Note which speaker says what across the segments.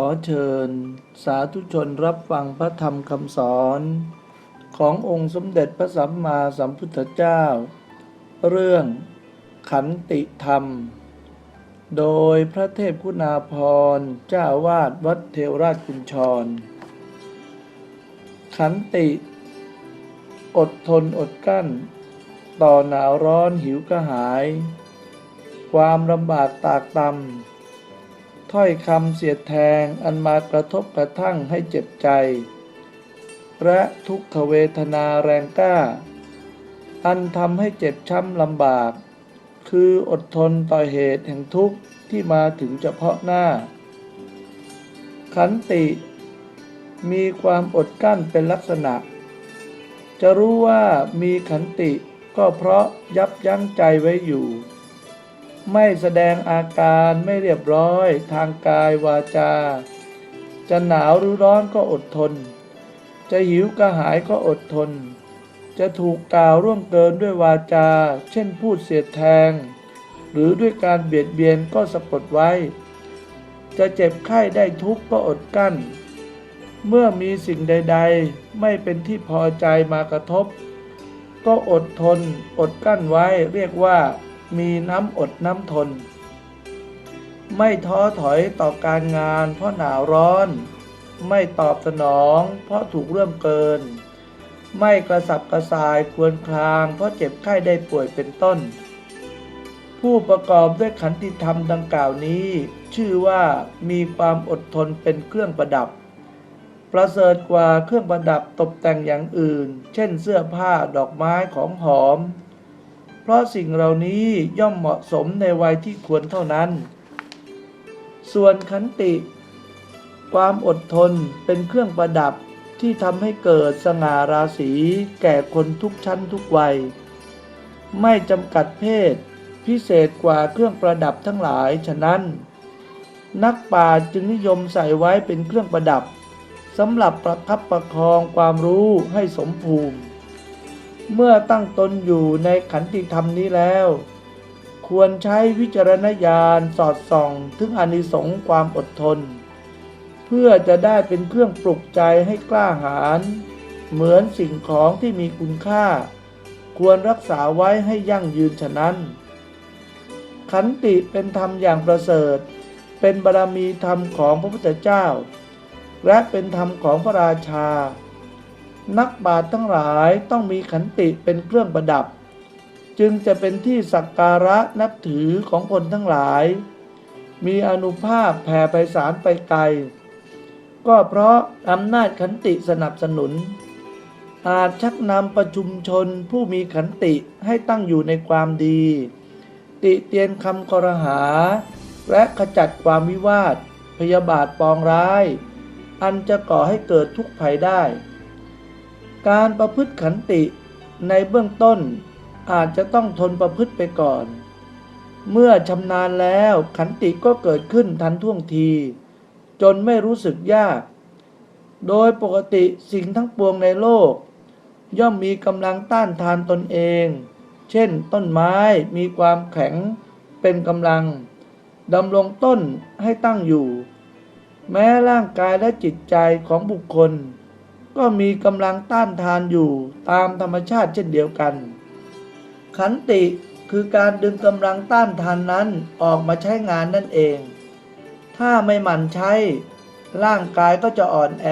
Speaker 1: ขอเชิญ สาธุชนรับฟังพระธรรมคำสอน ขององค์สมเด็จพระสัมมาสัมพุทธเจ้า เรื่องขันติธรรม โดยพระเทพคุณาภรเจ้าวาดวัดเทวราชกุญชร ขันติ อดทนอดกั้น ต่อหนาวร้อนหิวกระหาย ความลำบากตากตำ ถ้อยคำเสียดแทงอันมากระทบกระทั่งให้เจ็บใจ และทุกขเวทนาแรงกล้า อันทำให้เจ็บช้ำลำบาก คืออดทนต่อเหตุแห่งทุกข์ที่มาถึงเฉพาะหน้า ขันติ มีความอดกั้นเป็นลักษณะ จะรู้ว่ามีขันติก็เพราะยับยั้งใจไว้อยู่ ไม่แสดงอาการไม่เรียบร้อย ทางกายวาจา จะหนาวหรือร้อนก็อดทน จะหิวกระหายก็อดทน จะถูกกล่าวร่วงเกินด้วยวาจา เช่นพูดเสียดแทง หรือด้วยการเบียดเบียนก็สะกดไว้ จะเจ็บไข้ได้ทุกข์ก็อดกั้น เมื่อมีสิ่งใด ๆ ไม่เป็นที่พอใจมากระทบ ก็อดทน อดกั้นไว้เรียกว่า มีน้ำอดน้ำทน ไม่ท้อถอยต่อการงานเพราะหนาวร้อน ไม่ตอบสนองเพราะถูกเรื่อมเกิน ไม่กระสับกระส่ายควรคลางเพราะเจ็บไข้ได้ป่วยเป็นต้น ผู้ประกอบด้วยขันติธรรมดังกล่าวนี้ ชื่อว่ามีความอดทนเป็นเครื่องประดับ ประเสริฐกว่าเครื่องประดับตกแต่งอย่างอื่น เช่นเสื้อผ้าดอกไม้ของหอม เพราะสิ่งเหล่านี้ย่อมเหมาะสมในวัยที่ควรเท่านั้น ส่วนขันติ ความอดทนเป็นเครื่องประดับที่ทำให้เกิดสง่าราศีแก่คนทุกชั้นทุกวัย ไม่จำกัดเพศ พิเศษกว่าเครื่องประดับทั้งหลายฉะนั้น นักป่าจึงนิยมใส่ไว้เป็นเครื่องประดับสำหรับประคับประคองความรู้ให้สมภูมิ เมื่อตั้งตนอยู่ในขันติธรรมนี้แล้ว ควรใช้วิจารณญาณสอดส่องถึงอนิสงส์ความอดทน เพื่อจะได้เป็นเครื่องปลุกใจให้กล้าหาญเหมือนสิ่งของที่มีคุณค่า ควรรักษาไว้ให้ยั่งยืนฉะนั้น ขันติเป็นธรรมอย่างประเสริฐ เป็นบารมีธรรมของพระพุทธเจ้า และเป็นธรรมของพระราชา นักบาตรทั้งหลายต้องมีขันติเป็นเครื่องประดับ จึงจะเป็นที่สักการะนับถือของคนทั้งหลาย มีอนุภาพแผ่ไพศาลไปไกล ก็เพราะอำนาจขันติสนับสนุน อาจชักนำประชุมชนผู้มีขันติให้ตั้งอยู่ในความดี ติเตียนคำกรหา และขจัดความวิวาท พยาบาทปองร้าย อันจะก่อให้เกิดทุกข์ภัยได้ การประพฤติขันติในเบื้องต้นอาจจะต้องทนประพฤติไปก่อน เมื่อชำนาญแล้วขันติก็เกิดขึ้นทันท่วงที จนไม่รู้สึกยาก โดยปกติสิ่งทั้งปวงในโลก ย่อมมีกำลังต้านทานตนเอง เช่นต้นไม้มีความแข็งเป็นกำลังดำรงต้นให้ตั้งอยู่ แม้ร่างกายและจิตใจของบุคคล ก็มีกำลังต้านทานอยู่ตามธรรมชาติเช่นเดียวกัน ขันติคือการดึงกำลังต้านทานนั้นออกมาใช้งานนั่นเอง ถ้าไม่หมั่นใช้ ร่างกายก็จะอ่อนแอ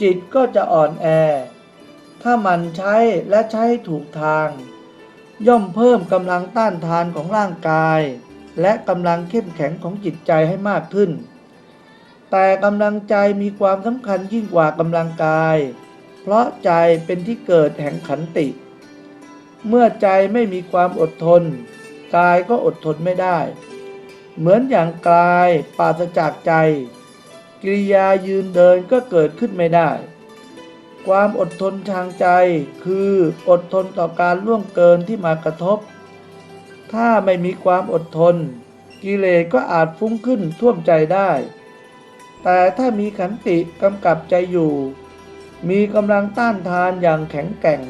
Speaker 1: จิตก็จะอ่อนแอ ถ้าหมั่นใช้และใช้ถูกทาง ย่อมเพิ่มกำลังต้านทานของร่างกาย และกำลังเข้มแข็งของจิตใจให้มากขึ้น แต่กำลังใจมีความสำคัญยิ่งกว่ากำลังกาย เพราะใจเป็นที่เกิดแห่งขันติ เมื่อใจไม่มีความอดทน กายก็อดทนไม่ได้ เหมือนอย่างกายปราศจากใจ กิริยายืนเดินก็เกิดขึ้นไม่ได้ ความอดทนทางใจคืออดทนต่อการล่วงเกินที่มากระทบ ถ้าไม่มีความอดทน กิเลสก็อาจฟุ้งขึ้นท่วมใจได้ แต่ถ้ามีขันติกำกับใจอยู่ มีกำลังต้านทานอย่างแข็งแกร่ง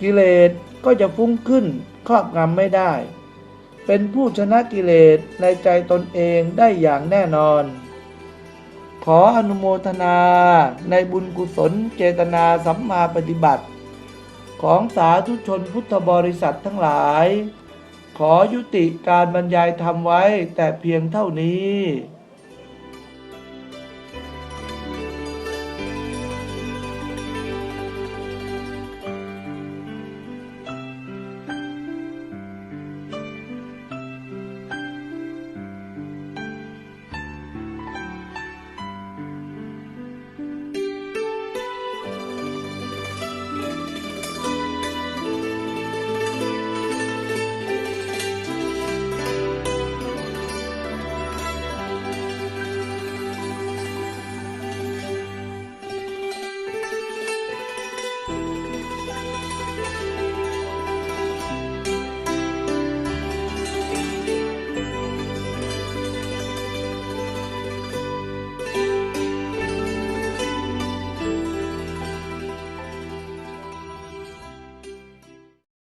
Speaker 1: กิเลสก็จะฟุ้งขึ้นครอบงำไม่ได้ เป็นผู้ชนะกิเลสในใจตนเองได้อย่างแน่นอน ขออนุโมทนาในบุญกุศลเจตนาสัมมาปฏิบัติ ของสาธุชนพุทธบริษัททั้งหลาย ขอยุติการบรรยายธรรมไว้แต่เพียงเท่านี้